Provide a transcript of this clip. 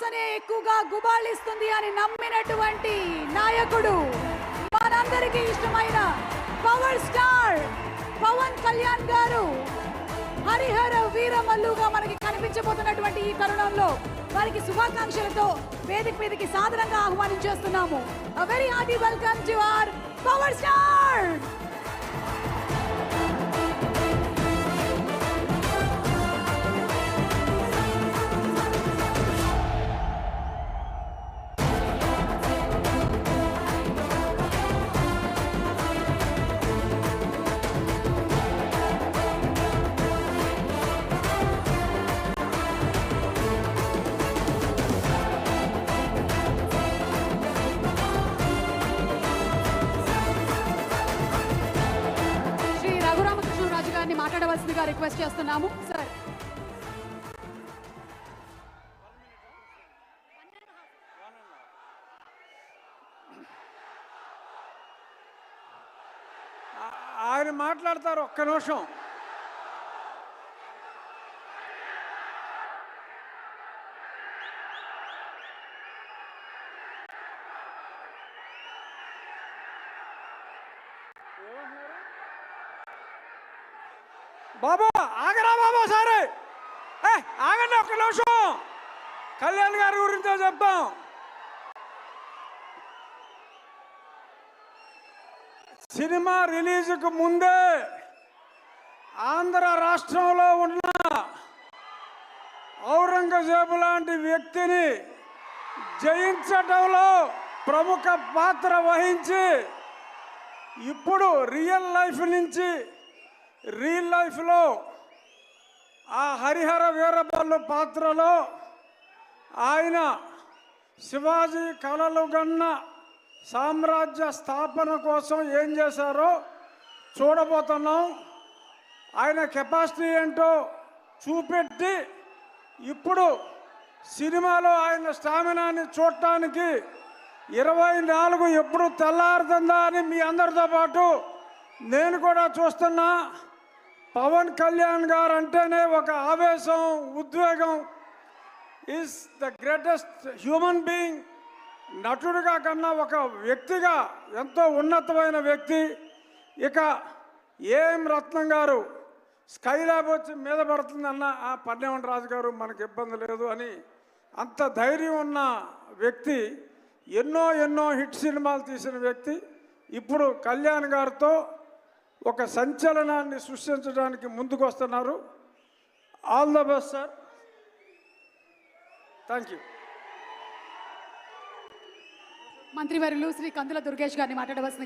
వాసనే ఎక్కువగా గుబాళిస్తుంది అని నమ్మినటువంటి నాయకుడు మనందరికీ ఇష్టమైన పవర్ స్టార్ పవన్ కళ్యాణ్ గారు. హరిహర వీరమల్లుగా మనకి కనిపించబోతున్నటువంటి ఈ తరుణంలో వారికి శుభాకాంక్షలతో వేదిక మీదకి సాధారణంగా ఆహ్వానించేస్తున్నాము. Very hearty welcome to our power star మాట్లాడవలసిందిగా రిక్వెస్ట్ చేస్తున్నాము సార్. ఆయన మాట్లాడతారు ఒక్క నిమిషం. బాబు ఆగరా బాబు సరే ఏ ఆగండి ఒక్క నిమిషం. కళ్యాణ్ గారి గురించి చెప్తాం. సినిమా రిలీజ్కు ముందే ఆంధ్ర రాష్ట్రంలో ఉన్న ఔరంగజేబు లాంటి వ్యక్తిని జయించటంలో ప్రముఖ పాత్ర వహించి ఇప్పుడు రియల్ లైఫ్ నుంచి రీల్ లైఫ్లో ఆ హరిహర వీరబల్లు పాత్రలో ఆయన శివాజీ కళలు గన్న సామ్రాజ్య స్థాపన కోసం ఏం చేశారో చూడబోతున్నాం. ఆయన కెపాసిటీ ఏంటో చూపెట్టి ఇప్పుడు సినిమాలో ఆయన స్టామినాని చూడటానికి ఇరవై నాలుగు ఎప్పుడు తెల్లారుతుందా అని మీ అందరితో పాటు నేను కూడా చూస్తున్నా. పవన్ కళ్యాణ్ గారు అంటేనే ఒక ఆవేశం ఉద్వేగం. Is the greatest human being నటుడిగా కన్నా ఒక వ్యక్తిగా ఎంతో ఉన్నతమైన వ్యక్తి. ఇక ఏం రత్నం గారు స్కై ల్యాబ్ వచ్చి మీద పడుతుందన్న ఆ పన్నెవన్ రాజు గారు మనకి ఇబ్బంది లేదు అని అంత ధైర్యం ఉన్న వ్యక్తి ఎన్నో ఎన్నో హిట్ సినిమాలు తీసిన వ్యక్తి. ఇప్పుడు కళ్యాణ్ గారితో ఒక సంచలనాన్ని సృష్టించడానికి ముందుకు వస్తున్నారు all the best sir thank you మంత్రివర్యులు శ్రీ కందుల దుర్గేష్ గారిని మాట్లాడవలసింది